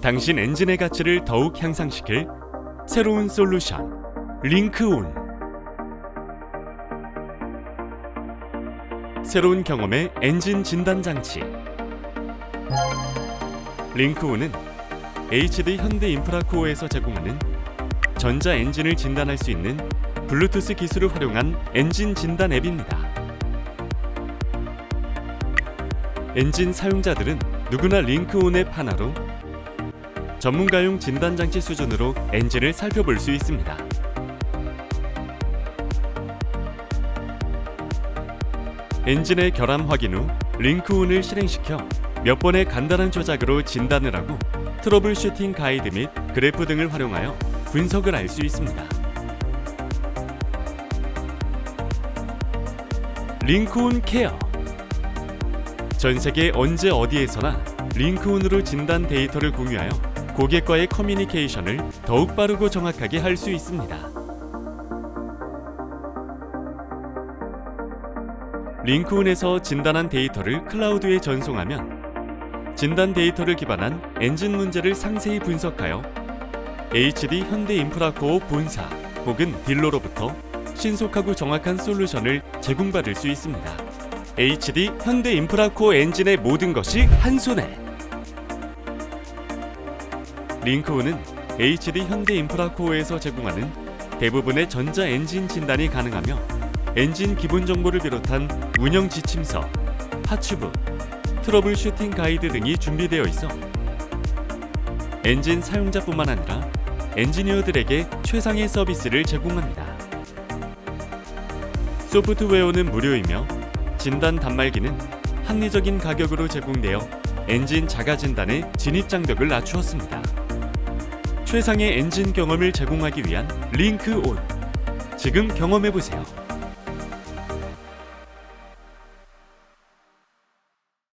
당신 엔진의 가치를 더욱 향상시킬 새로운 솔루션 링크온 새로운 경험의 엔진 진단 장치 링크온은 HD 현대 인프라코어에서 제공하는 전자 엔진을 진단할 수 있는 블루투스 기술을 활용한 엔진 진단 앱입니다. 엔진 사용자들은 누구나 링크온 앱 하나로 전문가용 진단 장치 수준으로 엔진을 살펴볼 수 있습니다. 엔진의 결함 확인 후 링크온을 실행시켜 몇 번의 간단한 조작으로 진단을 하고 트러블 슈팅 가이드 및 그래프 등을 활용하여 분석을 알 수 있습니다. 링크온 케어 전 세계 언제 어디에서나 링크온으로 진단 데이터를 공유하여 고객과의 커뮤니케이션을 더욱 빠르고 정확하게 할 수 있습니다. 링크온에서 진단한 데이터를 클라우드에 전송하면 진단 데이터를 기반한 엔진 문제를 상세히 분석하여 HD 현대 인프라코어 본사 혹은 딜러로부터 신속하고 정확한 솔루션을 제공받을 수 있습니다. HD 현대 인프라코어 엔진의 모든 것이 한 손에. 링크온은 HD 현대 인프라코어에서 제공하는 대부분의 전자 엔진 진단이 가능하며 엔진 기본 정보를 비롯한 운영 지침서, 하츠부, 트러블 슈팅 가이드 등이 준비되어 있어 엔진 사용자뿐만 아니라 엔지니어들에게 최상의 서비스를 제공합니다. 소프트웨어는 무료이며 진단 단말기는 합리적인 가격으로 제공되어 엔진 자가 진단의 진입 장벽을 낮추었습니다. 최상의 엔진 경험을 제공하기 위한 링크 온. 지금 경험해 보세요.